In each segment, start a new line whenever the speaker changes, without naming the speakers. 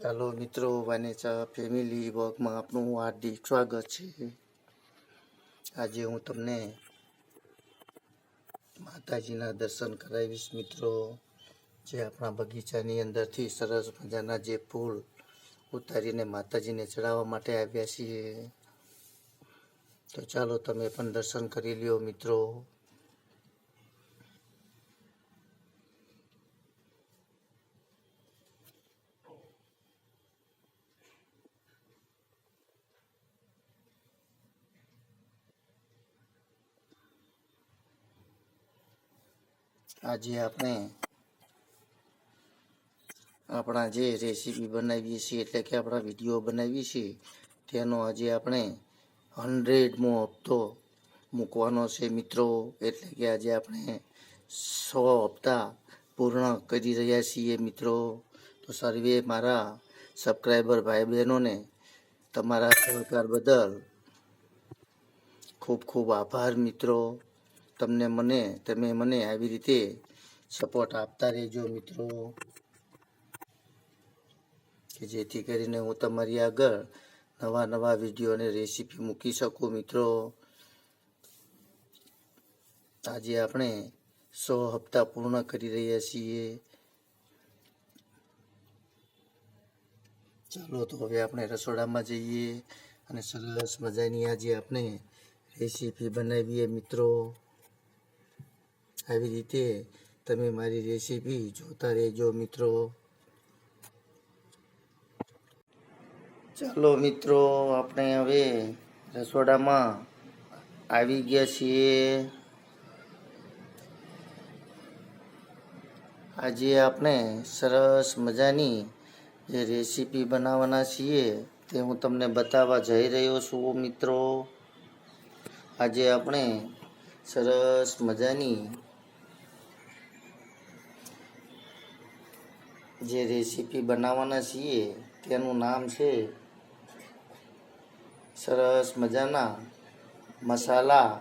ચાલો મિત્રો વાનેચા ફેમિલી વર્કમાં આપનું હાર્દિક સ્વાગત છે. આજે હું તમને માતાજીના દર્શન કરાવીશ મિત્રો, જે આપણા બગીચાની અંદરથી સરસ મજાના જે ફૂલ ઉતારીને માતાજીને ચડાવવા માટે આવ્યા છીએ. તો ચાલો તમે પણ દર્શન કરી લ્યો મિત્રો. આજે આપણે આપણા જે રેસીપી બનાવીએ છીએ, એટલે કે આપણા વીડિયો બનાવીએ છીએ, તેનો આજે આપણે હંડ્રેડમો હપ્તો મૂકવાનો છે મિત્રો. એટલે કે આજે આપણે સો હપ્તા પૂર્ણ કરી રહ્યા છીએ મિત્રો. તો સર્વે મારા સબસ્ક્રાઈબર ભાઈ બહેનોને તમારા સહકાર બદલ ખૂબ ખૂબ આભાર મિત્રો. તમને મને, તમે મને આવી રીતે સપોર્ટ આપતા રહેજો મિત્રો. કે જેથી કરીને હું તમારી આગળ નવા નવા વીડિયો અને રેસીપી મૂકી શકું મિત્રો. આજે આપણે સો હપ્તા પૂર્ણ કરી રહ્યા છીએ. ચાલો તો હવે આપણે રસોડામાં જઈએ અને સરસ મજાની આજે આપણે રેસીપી બનાવીએ મિત્રો. આવી રીતે તમે મારી રેસીપી જોતા રહેજો મિત્રો. ચાલો મિત્રો, આપણે હવે રસોડામાં આવી ગયા છીએ. આજે આપણે સરસ મજાની જે રેસીપી બનાવવાના છીએ તે હું તમને બતાવવા જઈ રહ્યો છું મિત્રો. આજે આપણે સરસ મજાની જે રેસીપી બનાવવાના છીએ, તેનું નામ છે સરસ મજાના મસાલા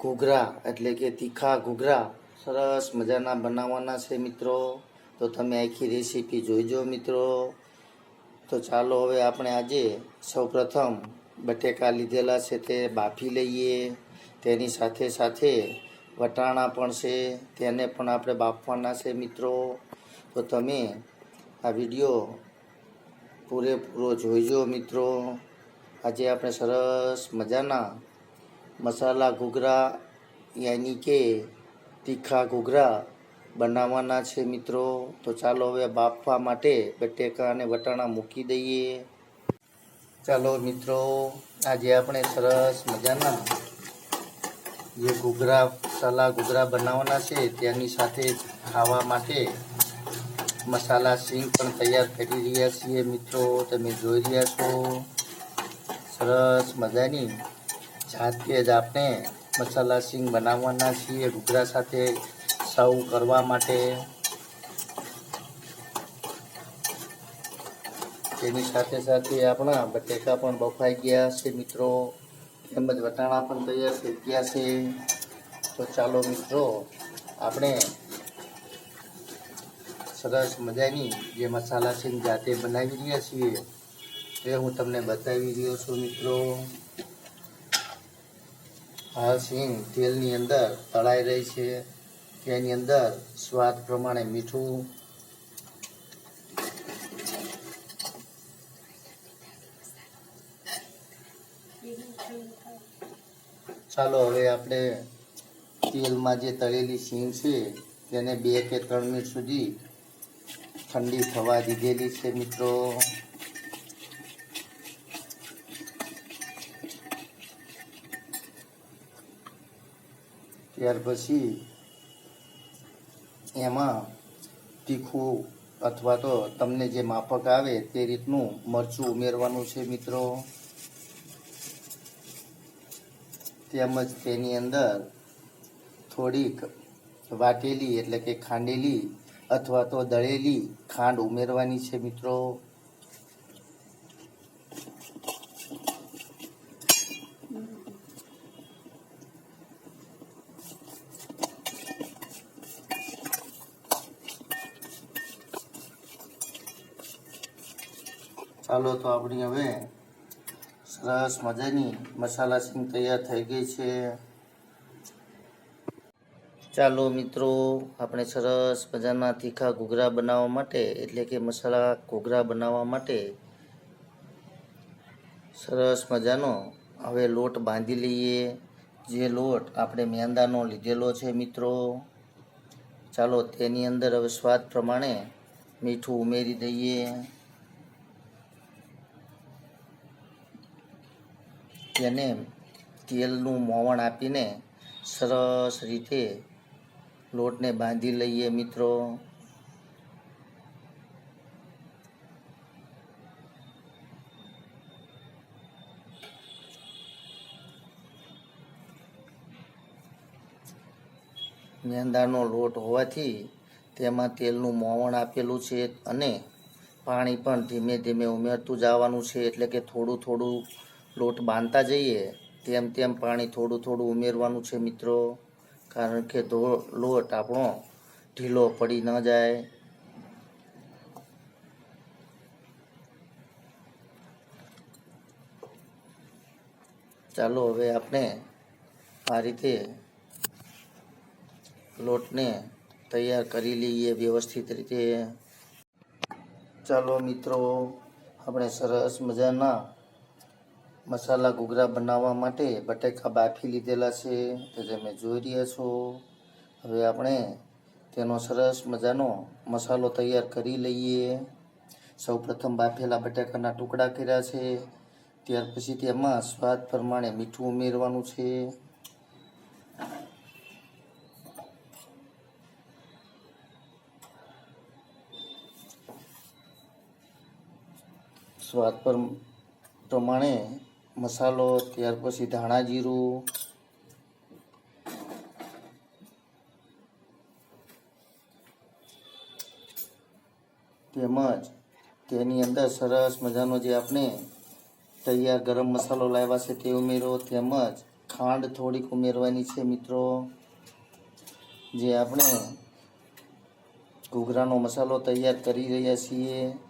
ઘૂઘરા, એટલે કે તીખા ઘૂઘરા. સરસ મજાના બનાવવાના છે મિત્રો. તો તમે આખી રેસીપી જોઈજો મિત્રો. તો ચાલો હવે આપણે આજે સૌપ્રથમ બટેકા લીધેલા છે તે બાફી લઈએ. તેની સાથે સાથે વટાણા પણ છે, તેને પણ આપણે બાફવાના છે મિત્રો. તો તમે આ વીડિયો પૂરેપૂરો જોઈજો મિત્રો. આજે આપણે સરસ મજાના મસાલા ઘૂઘરા, યાની કે તીખા ઘૂઘરા બનાવવાના છે મિત્રો. તો ચાલો હવે બાફવા માટે બટેકા અને વટાણા મૂકી દઈએ. ચાલો મિત્રો, આજે આપણે સરસ મજાના જે ઘૂઘરા, મસાલા ઘૂઘરા બનાવવાના છે, તેની સાથે ખાવા માટે મસાલા સિંગ પણ તૈયાર કરી રહ્યા છીએ મિત્રો. તમે જોઈ રહ્યા છો. સરસ મજાની જાતે જ આપણે મસાલા સિંગ બનાવવાના છીએ ઘૂઘરા સાથે સર્વ કરવા માટે. તેની સાથે સાથે આપણા બટેકા પણ બફાઈ ગયા છે મિત્રો. તેમજ વટાણા પણ તૈયાર થઈ ગયા છે. તો ચાલો મિત્રો, આપણે સરસ મજાની જે મસાલા છે જાતે બનાવી રહ્યા છીએ. એ હું તમને બતાવી રહ્યો છું મિત્રો. આ સિંગ તેલની અંદર તળાઈ રહી છે. તેની અંદર સ્વાદ પ્રમાણે મીઠું, ચાલો હવે આપણે તેલમાં જે તળેલી સિંગ છે, તેને બે કે ત્રણ મિનિટ સુધી ઠંડી થવા દીધેલી છે, મિત્રો. ત્યાર પછી એમાં તીખું અથવા તો તમને જે માફક આવે તે રીતનું મરચું ઉમેરવાનું છે, મિત્રો. તેમજ તેની અંદર થોડીક વાટેલી એટલે કે ખાંડેલી અથવા તો દળેલી ખાંડ ઉમેરવાની છે મિત્રો. ચાલો તો આપણી હવે સરસ મજાની મસાલા સિંગ તૈયાર થઈ ગઈ છે. ચાલો મિત્રો, આપણે સરસ મજાના તીખા ઘૂઘરા બનાવવા માટે, એટલે કે મસાલા ઘૂઘરા બનાવવા માટે સરસ મજાનો હવે લોટ બાંધી લઈએ. જે લોટ આપણે મેંદાનો લીધેલો છે મિત્રો, ચાલો તેની અંદર હવે સ્વાદ પ્રમાણે મીઠું ઉમેરી દઈએ. તેને તેલનું મોવણ આપીને સરસ રીતે લોટને બાંધી લઈએ મિત્રો. મેંદાનો લોટ હોવાથી તેમાં તેલનું મોવણ આપેલું છે અને પાણી પણ ધીમે ધીમે ઉમેરતું જવાનું છે. એટલે કે થોડું થોડું લોટ બાંધતા જઈએ, તેમ તેમ પાણી થોડું થોડું ઉમેરવાનું છે મિત્રો. કારણ કે ધો લોટ આપણો ઢીલો પડી ન જાય ચાલો હવે આપણે આ રીતે લોટને તૈયાર કરી લઈએ વ્યવસ્થિત રીતે ચાલો મિત્રો આપણે સરસ મજાના મસાલા ઘૂઘરા બનાવવા માટે બટેકા બાફી લીધેલા છે, તે તમે જોઈ રહ્યા છો. હવે આપણે તેનો સરસ મજાનો મસાલો તૈયાર કરી લઈએ. સૌપ્રથમ બાફેલા બટાકાના ટુકડા કર્યા છે. ત્યાર પછી તેમાં સ્વાદ પ્રમાણે મીઠું ઉમેરવાનું છે. સ્વાદ પર પ્રમાણે મસાલો, ત્યાર પછી ધાણા જીરું. તેમજ તેની અંદર સરસ મજાનો જે આપણે તૈયાર ગરમ મસાલો લાવ્યા છે તે ઉમેરો. તેમજ ખાંડ થોડીક ઉમેરવાની છે મિત્રો. જે આપણે ઘૂઘરાનો મસાલો તૈયાર કરી રહ્યા છીએ.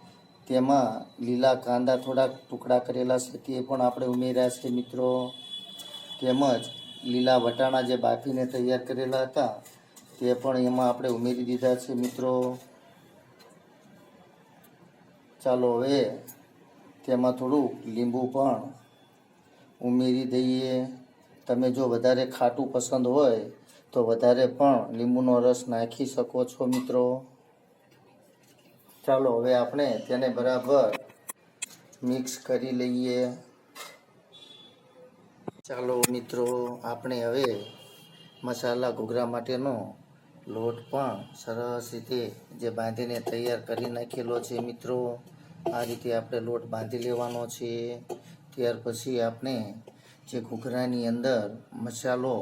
તેમાં લીલા કાંદા થોડાક ટુકડા કરેલા છે, તે પણ આપણે ઉમેર્યા છે મિત્રો. તેમજ લીલા વટાણા જે બાફીને તૈયાર કરેલા હતા, તે પણ એમાં આપણે ઉમેરી દીધા છે મિત્રો. ચાલો હવે તેમાં થોડુંક લીંબુ પણ ઉમેરી દઈએ. તમે જો વધારે ખાટું પસંદ હોય, તો વધારે પણ લીંબુનો રસ નાખી શકો છો મિત્રો. ચાલો, હવે આપણે તેને બરાબર મિક્સ કરી લઈએ. ચાલો મિત્રો, આપણે હવે મસાલા ઘૂઘરા માટેનો લોટ પણ સરસ રીતે જે બાંધીને તૈયાર કરી નાખેલો છે મિત્રો. આ રીતે આપણે લોટ બાંધી લેવાનો છે. ત્યાર પછી આપણે જે ઘૂઘરાની અંદર મસાલો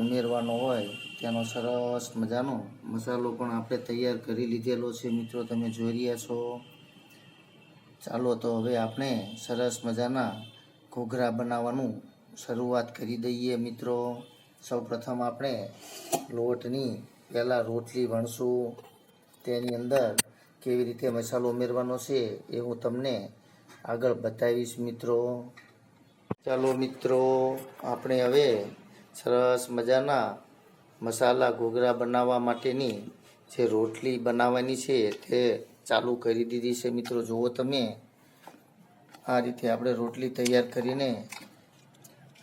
ઉમેરવાનો હોય તેનો સરસ મજાનો મસાલો પણ આપણે તૈયાર કરી લીધેલો છે. મિત્રો, તમે જોઈ રહ્યા છો. ચાલો તો હવે આપણે સરસ મજાના ઘૂઘરા બનાવવાનું શરૂઆત કરી દઈએ. મિત્રો, સૌપ્રથમ આપણે લોટની પહેલાં રોટલી વણશું. તેની અંદર કેવી રીતે મસાલો ઉમેરવાનો છે એ હું તમને આગળ બતાવીશ. મિત્રો, ચાલો મિત્રો, આપણે હવે સરસ મજાના મસાલા ઘૂઘરા બનાવવા માટેની જે રોટલી બનાવવાની છે તે ચાલુ કરી દીધી છે. મિત્રો, જુઓ તમે. આ રીતે આપણે રોટલી તૈયાર કરીને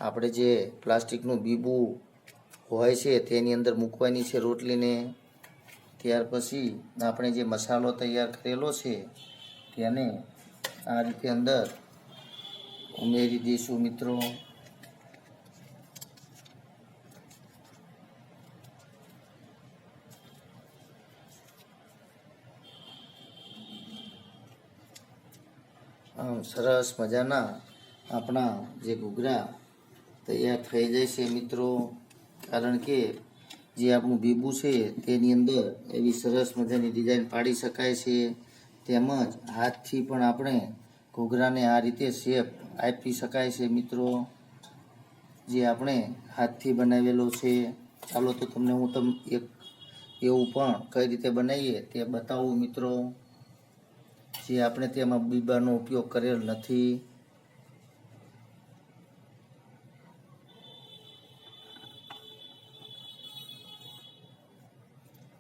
આપણે જે પ્લાસ્ટિકનું બીબું હોય છે તેની અંદર મૂકવાની છે રોટલીને. ત્યાર પછી આપણે જે મસાલો તૈયાર કરેલો છે તેને આ રીતે અંદર ઉમેરી દઈશું મિત્રો. સરસ મજાના આપણા જે ઘૂઘરા તૈયાર થઈ જાય છે મિત્રો. કારણ કે જે આપણું બીબું છે તેની અંદર એવી સરસ મજાની ડિઝાઇન પાડી શકાય છે. તેમજ હાથથી પણ આપણે ઘૂઘરાને આ રીતે શેપ આપી શકાય છે મિત્રો. જે આપણે હાથથી બનાવેલો છે. ચાલો તો તમને હું તમ એક એવું પણ કઈ રીતે બનાવીએ તે બતાવું મિત્રો. જે આપણે તેમાં બીબાનો ઉપયોગ કરેલ નથી.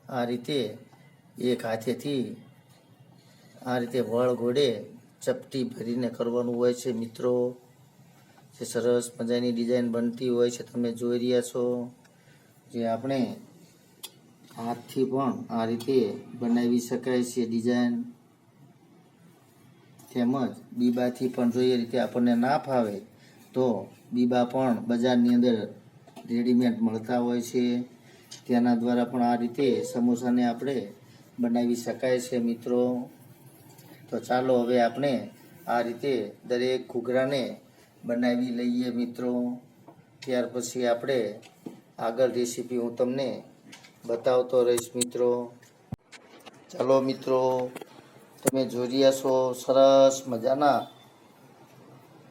આ રીતે એક હાથેથી આ રીતે વળ ઘોડે ચપટી ભરીને કરવાનું હોય છે મિત્રો. જે સરસ મજાની ડિઝાઇન બનતી હોય છે તમે જોઈ રહ્યા છો. જે આપણે હાથથી પણ આ રીતે બનાવી શકાય છે ડિઝાઇન. તેમજ બીબાથી પણ જો એ રીતે આપણને ના ફાવે, તો બીબા પણ બજારની અંદર રેડીમેડ મળતા હોય છે. તેના દ્વારા પણ આ રીતે સમોસાને આપણે બનાવી શકાય છે મિત્રો. તો ચાલો હવે આપણે આ રીતે દરેક ઘૂઘરાને બનાવી લઈએ મિત્રો. ત્યાર પછી આપણે આગળ રેસીપી હું તમને બતાવતો રહીશ મિત્રો. ચાલો મિત્રો તમે જોઈ રહ્યા છો, સરસ મજાના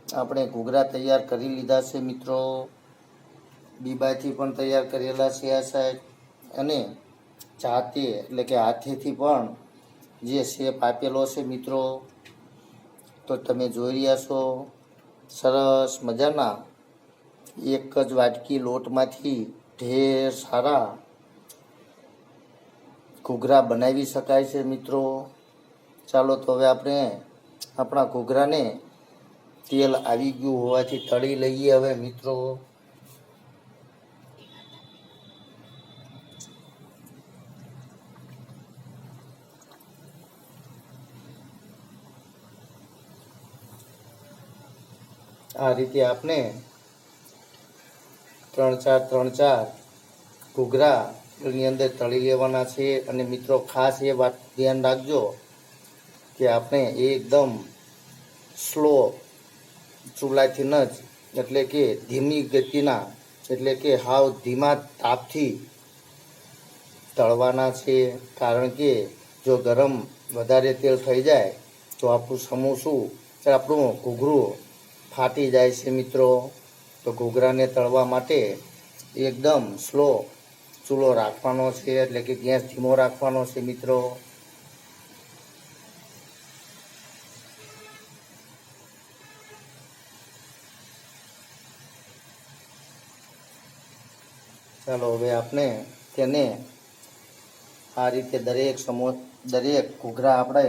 આપણે ઘૂઘરા તૈયાર કરી લીધા છે મિત્રો. બીબાથી પણ તૈયાર કરેલા છે આ સાહેબ. અને જાતે એટલે કે હાથેથી પણ જે શેપ આપેલો છે મિત્રો. તો તમે જોઈ રહ્યા છો, સરસ મજાના એક જ વાટકી લોટમાંથી ઢેર સારા ઘૂઘરા બનાવી શકાય છે મિત્રો. ચાલો તો હવે આપણે આપણા ઘૂઘરાને તેલ આવી ગયું હોવાથી તળી લઈએ હવે મિત્રો. આ રીતે આપણે ત્રણ ચાર ત્રણ ચાર ઘૂઘરા એની અંદર તળી લેવાના છે. અને મિત્રો ખાસ એ વાત ધ્યાન રાખજો કે આપણે એકદમ સ્લો ચૂલાથી ન જ, એટલે કે ધીમી ગતિના, એટલે કે હાવ ધીમા તાપથી તળવાના છે. કારણ કે જો ગરમ વધારે તેલ થઈ જાય, તો આપણું સમોસું આપણું ઘૂઘરું ફાટી જાય છે મિત્રો. તો ઘૂઘરાને તળવા માટે એકદમ સ્લો ચૂલો રાખવાનો છે, એટલે કે ગેસ ધીમો રાખવાનો છે મિત્રો. ચાલો હવે આપણે તેને આ રીતે દરેક સમો, દરેક ઘૂઘરા આપણે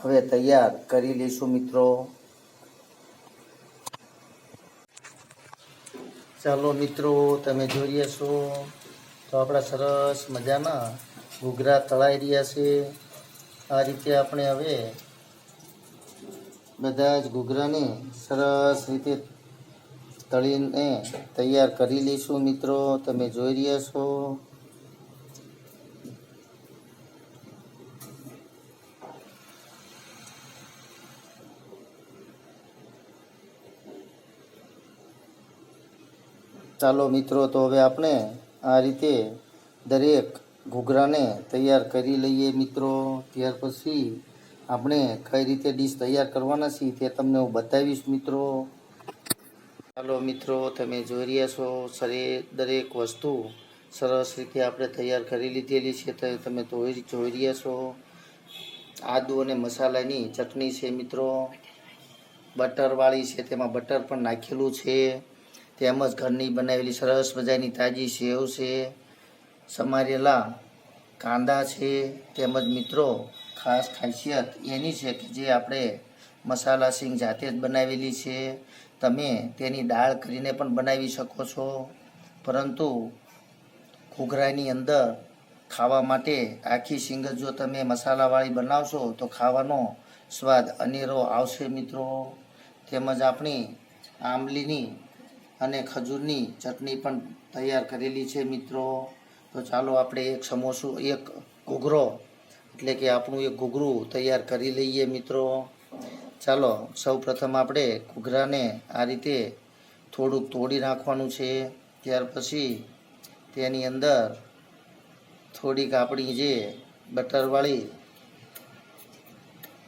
હવે તૈયાર કરી લઈશું મિત્રો. ચાલો મિત્રો, તમે જોઈએ છો તો આપણા સરસ મજાના ઘૂઘરા તળાઈ રહ્યા છે. આ રીતે આપણે હવે બધા જ ઘૂઘરાને સરસ રીતે તળીને તૈયાર કરી લઈશું મિત્રો. તમે જોઈ રહ્યા છો. ચાલો મિત્રો, તો હવે આપણે આ રીતે દરેક ઘૂઘરાને તૈયાર કરી લઈએ મિત્રો. ત્યાર પછી આપણે કઈ રીતે ડીશ તૈયાર કરવાના છીએ તે તમને હું બતાવીશ મિત્રો. ચાલો મિત્રો, તમે જોઈ રહ્યા છો સરે દરેક વસ્તુ. સરસ રીતે આપણે તૈયાર કરી લીધેલી છે. તો તમે જોઈ જોઈ રહ્યા છો. આદુ અને મસાલાની ચટણી છે મિત્રો. બટરવાળી છે, તેમાં બટર પણ નાખેલું છે. તેમજ ઘરની બનાવેલી સરસ મજાની તાજી સેવ છે. સમારેલા કાંદા છે. તેમજ મિત્રો, ખાસ ખાસિયત એની છે કે જે આપણે મસાલા સિંગ જાતે જ બનાવેલી છે. તમે તેની દાળ કરીને પણ બનાવી શકો છો. પરંતુ ઘૂઘરાની અંદર ખાવા માટે આખી સિંગ જો તમે મસાલાવાળી બનાવશો તો ખાવાનો સ્વાદ અનેરો આવશે મિત્રો. તેમજ આપણી આંબલીની અને ખજૂરની ચટણી પણ તૈયાર કરેલી છે મિત્રો. તો ચાલો આપણે એક સમોસું, એક ઘૂઘરો, એટલે કે આપણું એક ઘૂઘરું તૈયાર કરી લઈએ મિત્રો. ચાલો સૌ પ્રથમ આપણે ઘૂઘરાને આ રીતે થોડુંક તોડી નાખવાનું છે. ત્યાર પછી તેની અંદર થોડીક આપણી જે બટરવાળી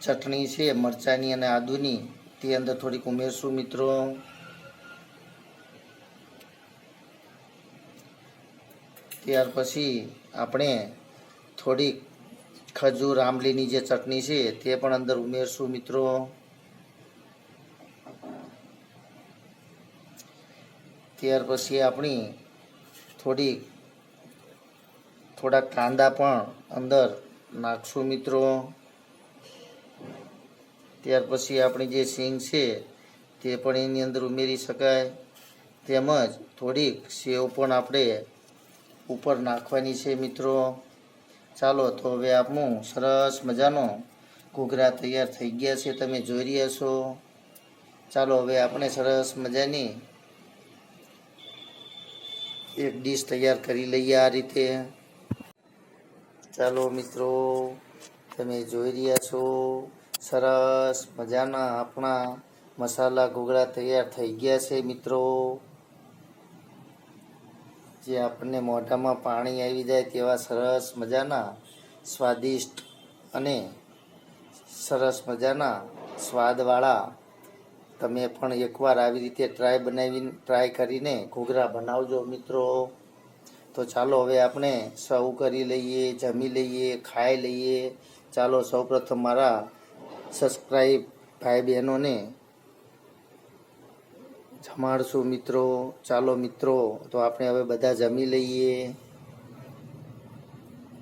ચટણી છે, મરચાંની અને આદુની, તે અંદર થોડીક ઉમેરશું મિત્રો. ત્યાર પછી આપણે થોડીક ખજૂર, આંબલીની જે ચટણી છે, તે પણ અંદર ઉમેરશું મિત્રો. ત્યાર પછી આપણી થોડી, થોડા કાંદા પણ અંદર નાખશું મિત્રો. ત્યાર પછી આપણી જે સિંગ છે, તે પણ એની અંદર ઉમેરી શકાય. તેમજ થોડીક સેવ પણ આપણે ઉપર નાખવાની છે મિત્રો. ચાલો તો હવે આપણું સરસ મજાનો ઘૂઘરા તૈયાર થઈ ગયા છે. તમે જોઈ રહ્યા છો. ચાલો હવે આપણે સરસ મજાની એક ડીશ તૈયાર કરી લઈએ આ રીતે. ચાલો મિત્રો, તમે જોઈ રહ્યા છો, સરસ મજાના આપણા મસાલા ઘૂઘરા તૈયાર થઈ ગયા છે મિત્રો. જે આપણને મોઢામાં પાણી આવી જાય તેવા સરસ મજાના સ્વાદિષ્ટ અને સરસ મજાના સ્વાદવાળા તમે પણ એકવાર આવી રીતે ટ્રાય બનાવીને ટ્રાય કરીને ઘૂઘરા બનાવજો મિત્રો. તો ચાલો હવે આપણે સર્વ કરી લઈએ, જમી લઈએ, ખાઈ લઈએ. ચાલો સૌપ્રથમ મારા સબસ્ક્રાઈબ ભાઈ બહેનોને જમાડશું મિત્રો. ચાલો મિત્રો, તો આપણે હવે બધા જમી લઈએ.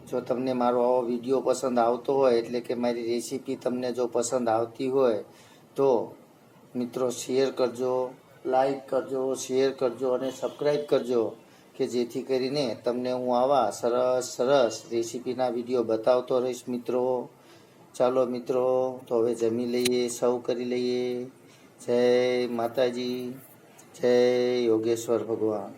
જો તમને મારો આવો વીડિયો પસંદ આવતો હોય, એટલે કે મારી રેસીપી તમને જો પસંદ આવતી હોય, તો મિત્રો શેર કરજો લાઈક કરજો શેર કરજો અને સબસ્ક્રાઈબ કરજો, કે જેથી કરીને તમને હું આવા સરસ સરસ રેસીપીના વીડિયો બતાવતો રહીશ મિત્રો. ચાલો મિત્રો, તો હવે જમી લઈએ સૌ કરી લઈએ. જય માતાજી, જય યોગેશ્વર ભગવાન.